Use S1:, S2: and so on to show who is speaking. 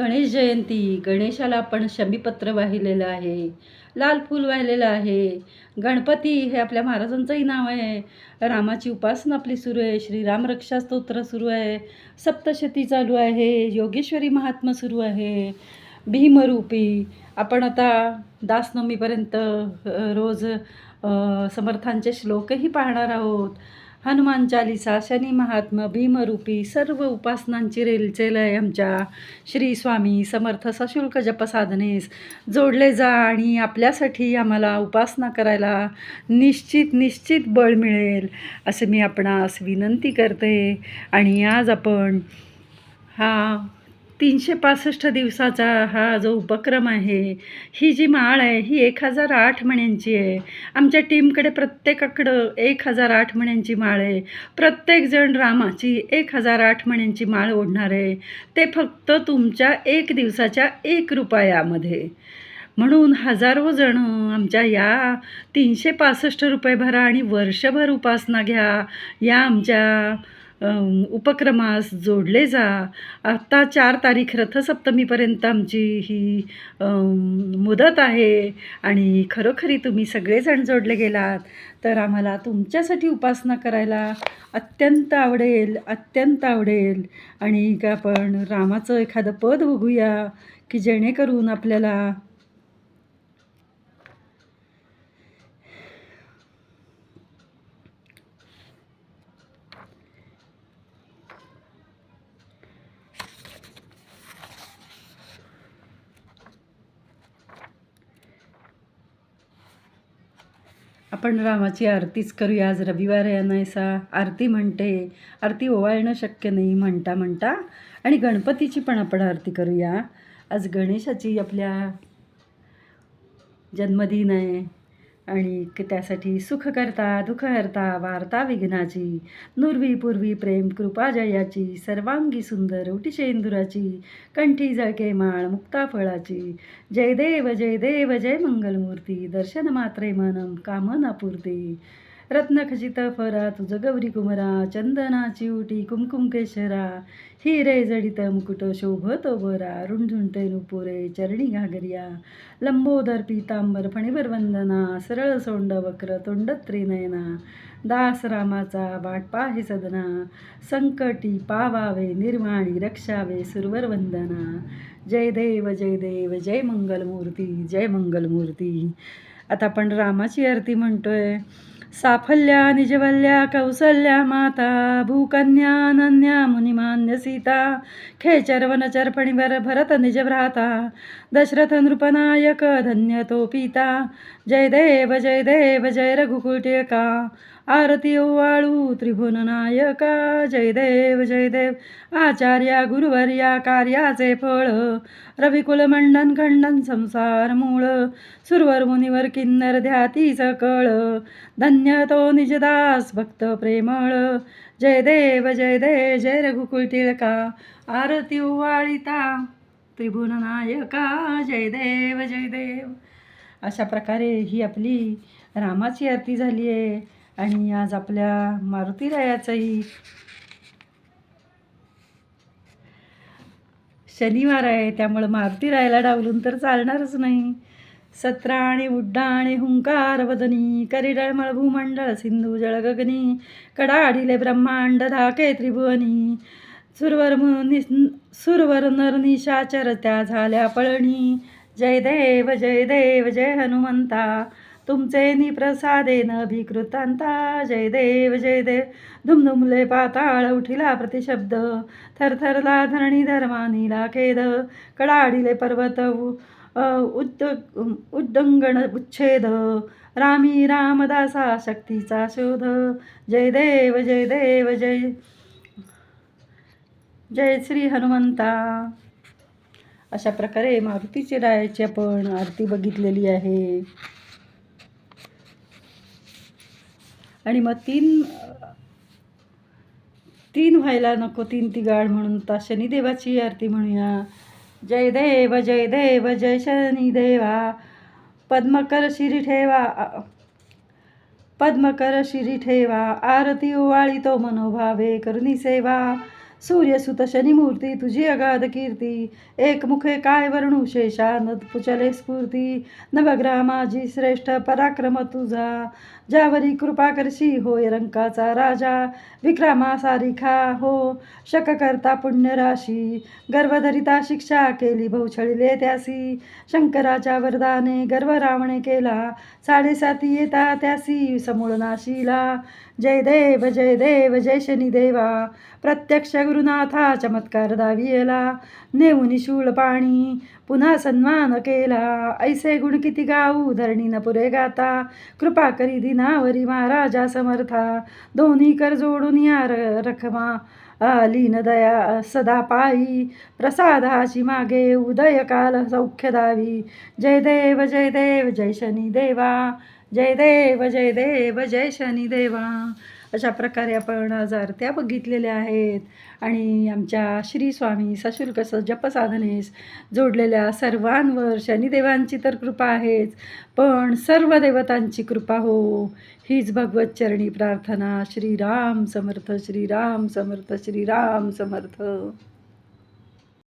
S1: गणेश जयंती गणेशाला आपण शमीपत्र वाहिलेलं आहे लाल फूल वाहिलेलं आहे गणपती हे आपल्या महाराजांचंही नाव आहे रामाची उपासना आपली सुरू आहे श्रीराम रक्षा स्तोत्र सुरू आहे सप्तशती चालू आहे योगेश्वरी महात्मा सुरू आहे भीमरूपी आपण आता दासनवमीपर्यंत रोज समर्थांचे श्लोकही पाहणार आहोत. हनुमान चालिसा शनी महात्मा भीमरूपी सर्व उपासनांची रेलचेल आहे आमच्या. श्री स्वामी समर्थ सशुल्क जपसाधनेस जोडले जा आणि आपल्यासाठी आम्हाला उपासना करायला निश्चित निश्चित बळ मिळेल असं मी आपणास विनंती करते. आणि आज आपण हा तीनशे पासष्ट दिवसाचा हा जो उपक्रम आहे ही जी माळ आहे ही एक हजार आठ महिन्यांची आहे. आमच्या टीमकडे प्रत्येकाकडं एक हजार आठ महिन्यांची माळ आहे. प्रत्येकजण रामाची एक हजार आठ महिन्यांची माळ ओढणार आहे. ते फक्त तुमच्या एक दिवसाच्या एक रुपयामध्ये. म्हणून हजारो जण आमच्या या तीनशे पासष्ट रुपये भरा आणि वर्षभर उपासना घ्या. या आमच्या उपक्रमास जोडले जा. आत्ता चार तारीख रथसप्तमीपर्यंत आमची ही मुदत आहे आणि खरोखरी तुम्ही सगळेजण जोडले गेलात. तर आम्हाला तुमच्यासाठी उपासना करायला अत्यंत आवडेल अत्यंत आवडेल. आणि का आपण रामाचं एखादं पद बघूया की जेणेकरून आपल्याला आपण रामाची आरतीच करूया. आज रविवार आहे नाहीसा आरती म्हणते आरती ओवाळणं शक्य नाही म्हणता म्हणता. आणि गणपतीची पण आपण आरती करूया. आज गणेशाची आपल्या जन्मदिन आहे. आणि त्यासाठी सुखकर्ता करता वार्ता विघ्नाची नुरवी पूर्वी प्रेम कृपा जयाची सर्वांगी सुंदर उटिशेंदुराची कंठी जळके माळ मुक्ता फळाची. जय देव जय देव जय मंगलमूर्ती दर्शन मात्रे मनम कामना पूर्ती. रत्नखचित फरा तुझ गौरी कुमरा चंदनाची उटी कुमकुम केशरा हिरे जडित मुकुट शोभतो बरा रुणझुणते नुपुरे चरणी घागरिया लंबोदर पीतांबर फणीवर वंदना सरळ सोंड वक्र तोंड त्रिनयना दास रामाचा बाटपा हे सदना संकटी पावावे निर्वाणी रक्षावे सुरवर वंदना. जय देव जय देव जय मंगलमूर्ती जय मंगलमूर्ती. आता आपण रामाची आरती म्हणतोय. साफल्या निजवल्या कौसल्या माता भूकन्या अनन्या मुनिमान्य सीता खेचर वनचर भरत निजभ्राता दशरथ नृपनायक धन्य तो पिता जय देव जय देव जय रघुकुटिका आरती ओवाळू त्रिभुवन नायका जय देव जय देव आचार्या गुरुवर्या कार्याचे फळ रविकुल मंडन खंडन संसार मूळ सुरवर मुनिवर किन्नर ध्याती सकळ धन्य तो निजदास भक्त प्रेमळ. जय देव जय देव जय रघुकुल टिळका. आरती उवाळिता त्रिभुवन नायका. जय देव जय देव. अशा प्रकारे ही आपली रामाची आरती झाली आहे. आणि आज आपल्या मारुतीरायाचंही शनिवार आहे. त्यामुळं मारुतीरायाला डावलून तर चालणारच नाही. सत्राणी आणि हुंकार वदनी करिडळमळ भूमंडळ सिंधू जळगगनी कडाडिले ब्रह्मांड धाके त्रिभुवनी सुरवर सुरवर नर निशाचर त्या झाल्या पळणी. जय देव जय देव जय हनुमंता तुमचे निप्रसादेन भिकृतांता जय देव जय देव धुमधुमले पाताळ उठिला प्रतिशब्द थरथरला धरणी धर्मानीला खेद कडाडिले पर्वत उद्द उद्दंगण उच्छेद रामी रामदासा शक्तीचा शोध. जय देव जय देव जय जय श्री हनुमंता. अशा प्रकारे मारुतीची रायाची आपण आरती बघितलेली आहे. आणि मग तीन तीन व्हायला नको तीन तिगाड म्हणून आता शनिदेवाची आरती म्हणूया. जय देव जय देव जय शनिदेवा पद्मकर शिरी ठेवा पद्मकर शिरी ठेवा. आरती ओवाळी तो मनोभावे करुणी सेवा. सूर्यसुत शनिमूर्ती तुझी अगाध कीर्ती एकमुखे काय वर्णू शेषानद पुचले स्फूर्ती. नवग्रह माझी श्रेष्ठ पराक्रम तुझा ज्यावरी कृपा करशी होय रंकाचा राजा. विक्रमा सारिखा हो शक करता पुण्यराशी गर्वधरिता शिक्षा केली बहुछळिले त्यासी. शंकराच्या वरदाने गर्व रावणे केला साडेसाती येता त्यासी समूळ नाशीला. जय देव जय देव जय शनिदेवा. प्रत्यक्ष गुरुनाथा चमत्कार दावियला नेऊन शूळ पाणी पुन्हा सन्मान केला. ऐसे गुण किती गाऊ धरणी न पुरे गाता. कृपा करी दिनावरी महाराजा समर्था. दोन्ही कर जोडून या र- रखमा. लीन दया सदा पायी. प्रसादाची मागे उदय काल सौख्य दावी. जय देव जय देव जय शनी देवा. जय देव जय देव जय शनी देवा. अशा प्रकारे आपण आज आरत्या बघितलेल्या आहेत. आणि आमच्या श्री स्वामी सशुल्क स जपसाधनेस जोडलेल्या सर्वांवर शनिदेवांची तर कृपा आहेच पण सर्व देवतांची कृपा हो. हीच भगवत चरणी प्रार्थना. श्रीराम समर्थ श्रीराम समर्थ श्रीराम समर्थ.